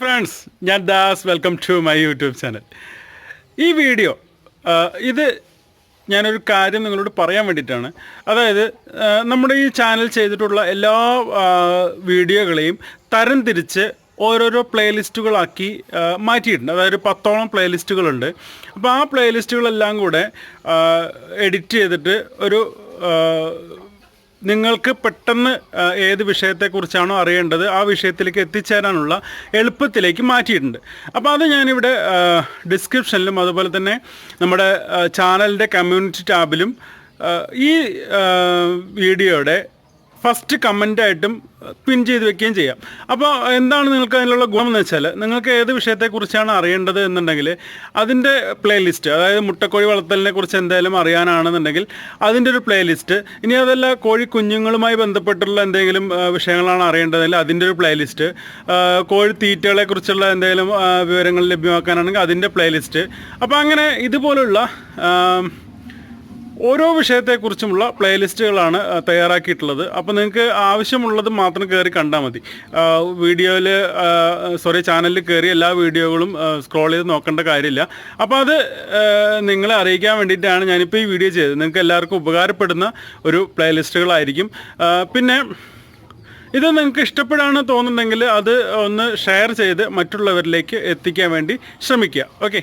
Friends ഞാൻ Das. Welcome to my YouTube channel ഈ video ഇത് ഞാനൊരു കാര്യം നിങ്ങളോട് പറയാൻ വേണ്ടിയിട്ടാണ്. അതായത് നമ്മുടെ ഈ ചാനൽ ചെയ്തിട്ടുള്ള എല്ലാ വീഡിയോകളെയും തരംതിരിച്ച് ഓരോരോ പ്ലേലിസ്റ്റുകളാക്കി മാറ്റിയിട്ടുണ്ട്. അതായത് പത്തോളം പ്ലേലിസ്റ്റുകളുണ്ട് അപ്പോൾ ആ പ്ലേലിസ്റ്റുകളെല്ലാം കൂടെ എഡിറ്റ് ചെയ്തിട്ട് ഒരു നിങ്ങൾക്ക് പെട്ടെന്ന് ഏത് വിഷയത്തെക്കുറിച്ചാണോ അറിയേണ്ടത് ആ വിഷയത്തിലേക്ക് എത്തിച്ചേരാനുള്ള എളുപ്പത്തിലേക്ക് മാറ്റിയിട്ടുണ്ട്. അപ്പോൾ അത് ഞാനിവിടെ ഡിസ്ക്രിപ്ഷനിലും അതുപോലെ തന്നെ നമ്മുടെ ചാനലിന്റെ കമ്മ്യൂണിറ്റി ടാബിലും ഈ വീഡിയോയുടെ ഫസ്റ്റ് കമന്റായിട്ടും പിൻ ചെയ്ത് വെക്കുകയും ചെയ്യാം. അപ്പോൾ എന്താണ് നിങ്ങൾക്ക് അതിനുള്ള ഗുണം എന്ന് വെച്ചാൽ നിങ്ങൾക്ക് ഏത് വിഷയത്തെക്കുറിച്ചാണ് അറിയേണ്ടത് എന്നുണ്ടെങ്കിൽ അതിന്റെ പ്ലേലിസ്റ്റ് അതായത് മുട്ടക്കോഴി വളർത്തലിനെ കുറിച്ച് എന്തായാലും അറിയാനാണെന്നുണ്ടെങ്കിൽ അതിന്റെ ഒരു പ്ലേലിസ്റ്റ് ഇനി അതല്ല കോഴി കുഞ്ഞുങ്ങളുമായി ബന്ധപ്പെട്ടുള്ള എന്തെങ്കിലും വിഷയങ്ങളാണ് അറിയേണ്ടതെങ്കിൽ അതിന്റെ ഒരു പ്ലേലിസ്റ്റ് കോഴി തീറ്റകളെ കുറിച്ചുള്ള എന്തെങ്കിലും വിവരങ്ങൾ ലഭ്യമാക്കാനാണെങ്കിൽ അതിന്റെ പ്ലേലിസ്റ്റ് അപ്പോൾ അങ്ങനെ ഇതുപോലുള്ള ഓരോ വിഷയത്തെക്കുറിച്ചുമുള്ള പ്ലേലിസ്റ്റുകളാണ് തയ്യാറാക്കിയിട്ടുള്ളത്. അപ്പോൾ നിങ്ങൾക്ക് ആവശ്യമുള്ളത് മാത്രം കയറി കണ്ടാൽ മതി. വീഡിയോയിൽ സോറി ചാനലിൽ കയറി എല്ലാ വീഡിയോകളും സ്ക്രോൾ ചെയ്ത് നോക്കേണ്ട കാര്യമില്ല. അപ്പോൾ അത് നിങ്ങളെ അറിയിക്കാൻ വേണ്ടിയിട്ടാണ് ഞാനിപ്പോൾ ഈ വീഡിയോ ചെയ്തത്. നിങ്ങൾക്ക് എല്ലാവർക്കും ഉപകാരപ്പെടുന്ന ഒരു പ്ലേലിസ്റ്റുകളായിരിക്കും. പിന്നെ ഇത് നിങ്ങൾക്ക് ഇഷ്ടപ്പെടാണ് തോന്നുന്നുണ്ടെങ്കിൽ അത് ഒന്ന് ഷെയർ ചെയ്ത് മറ്റുള്ളവരിലേക്ക് എത്തിക്കാൻ വേണ്ടി ശ്രമിക്കുക. ഓക്കെ.